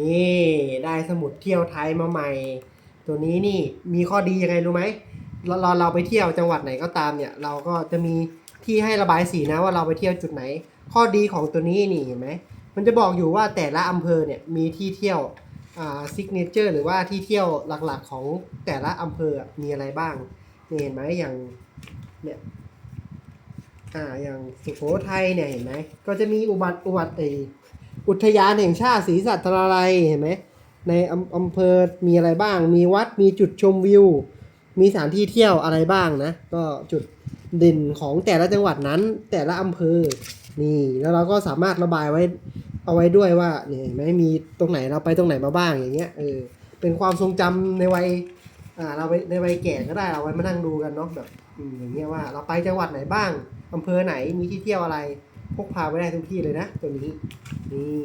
นี่ได้สมุดเที่ยวไทยมาใหม่ ตัวนี้นี่มีข้อดียังไงรู้ไหมเราเราเราไปเที่ยวจังหวัดไหนก็ตามเนี่ย เราก็จะมีที่ให้ระบายสีนะว่าเราไปเที่ยวจุดไหน ข้อดีของตัวนี้นี่เห็นไหมมันจะบอกอยู่ว่าแต่ละอำเภอเนี่ยมีที่เที่ยวอ่าซิกเนเจอร์หรือว่าที่เที่ยวหลักๆของแต่ละอำเภอมีอะไรบ้างนี่เห็นไหมอย่างเนี่ยอ่าอย่างสุโขทัยเนี่ยเห็นไหมก็จะมีอุบัติอุบัติเอุทยานแห่งชาติศรีสัตนารายเห็นไหมในอำอำเภอมีอะไรบ้าง มีวัดมีจุดชมวิว มีสถานที่เที่ยวอะไรบ้างนะ ก็จุดเด่นของแต่ละจังหวัดนั้น แต่ละอำเภอนี่แล้วเราก็สามารถระบายไว้เอาไว้ด้วยว่าเนี่ยเห็นไหมมีตรงไหนเราไปตรงไหนมาบ้างอย่างเงี้ยเออเป็นความทรงจำในวัยอ่าเราไปในวัยแก่ก็ได้เอาไว้มานั่งดูกันเนาะแบบอย่างเงี้ยว่าเราไปจังหวัดไหนบ้างอำเภอไหนมีที่เที่ยวอะไร พกพาไปได้ทุกที่เลยนะตัวนี้นี่